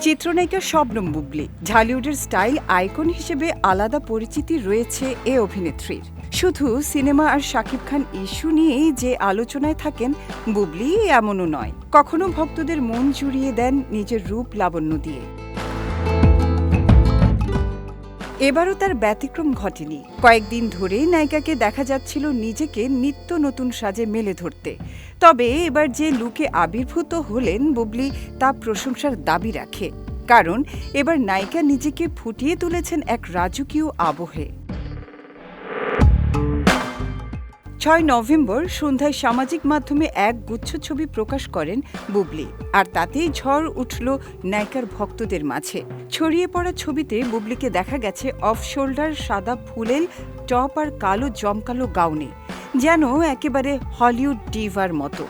চিত্রনায়িকা শবনম বুবলি ঢালিউডের style icon হিসেবে আলাদা পরিচিতি রয়েছে এ অভিনেত্রীর। শুধু সিনেমা আর শাকিব খান ইস্যু নিয়েই যে আলোচনায় থাকেন, বুবলি এমনও নয়। কখনো ভক্তদের মন জুড়িয়ে দেন নিজের রূপ লাবণ্য দিয়ে। এবারও তার ব্যতিক্রম ঘটেনি। কয়েকদিন ধরে নায়িকাকে দেখা যাচ্ছিল নিজেকে নিত্য নতুন সাজে মেলে ধরতে। তবে এবার যে লুকে আবির্ভূত হলেন বুবলি, তা প্রশংসার দাবি রাখে। কারণ, এবার নায়িকা নিজেকে ফুটিয়ে তুলেছেন এক রাজকীয় আবহে। ছয় নভেম্বর সন্ধ্যায় সামাজিক মাধ্যমে এক গুচ্ছ ছবি প্রকাশ করেন বুবলি। আর তাতেই ঝড় উঠল নায়িকার ভক্তদের মাঝে। ছড়িয়ে পড়া ছবিতে বুবলিকে দেখা গেছে অফ শোল্ডার সাদা ফুলেল, টপ আর কালো জমকালো গাউনে, যেন একেবারে হলিউড ডিভার মতো।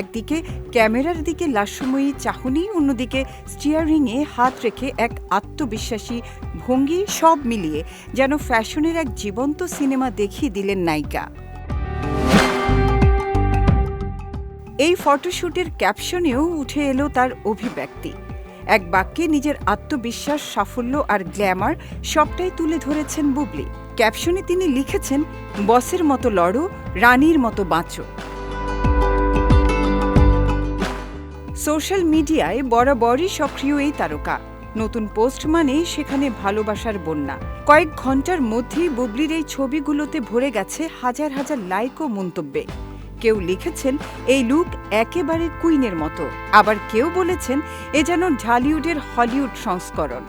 একদিকে ক্যামেরার দিকে লাস্যময়ী চাহনি, অন্যদিকে স্টিয়ারিংয়ে হাত রেখে এক আত্মবিশ্বাসী ভঙ্গি সব মিলিয়ে যেন ফ্যাশনের এক জীবন্ত সিনেমা দেখিয়ে দিলেন নায়িকা। এই ফটোশ্যুটের ক্যাপশনেও উঠে এলো তার অভিব্যক্তি। এক বাক্যে নিজের আত্মবিশ্বাস, সাফল্য আর গ্ল্যামার সবটাই তুলে ধরেছেন বুবলি। ক্যাপশনে তিনি লিখেছেন, বসের মতো লড়ো, রানীর মতো বাঁচো। সোশ্যাল মিডিয়ায় বরাবরই সক্রিয় এই তারকা। নতুন পোস্ট মানে সেখানে ভালোবাসার বন্যা। কয়েক ঘণ্টার মধ্যেই বুবলির এই ছবিগুলোতে ভরে গেছে হাজার হাজার লাইক ও মন্তব্যে। কেউ লিখেছেন, এই লুক একেবারে কুইনের মতো। আবার কেউ বলেছেন, এ যেন ঢালিউডের হলিউড সংস্করণ।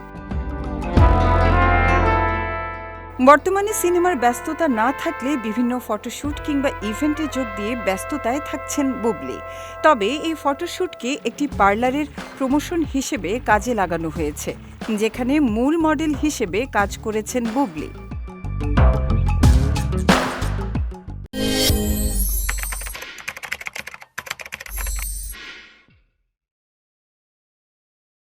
বর্তমানে সিনেমার ব্যস্ততা না থাকলে বিভিন্ন ফটোশ্যুট কিংবা ইভেন্টে যোগ দিয়ে ব্যস্ততায় থাকছেন বুবলি। তবে এই ফটোশ্যুটকে একটি পার্লারের প্রমোশন হিসেবে কাজে লাগানো হয়েছে, যেখানে মূল মডেল হিসেবে কাজ করেছেন বুবলি।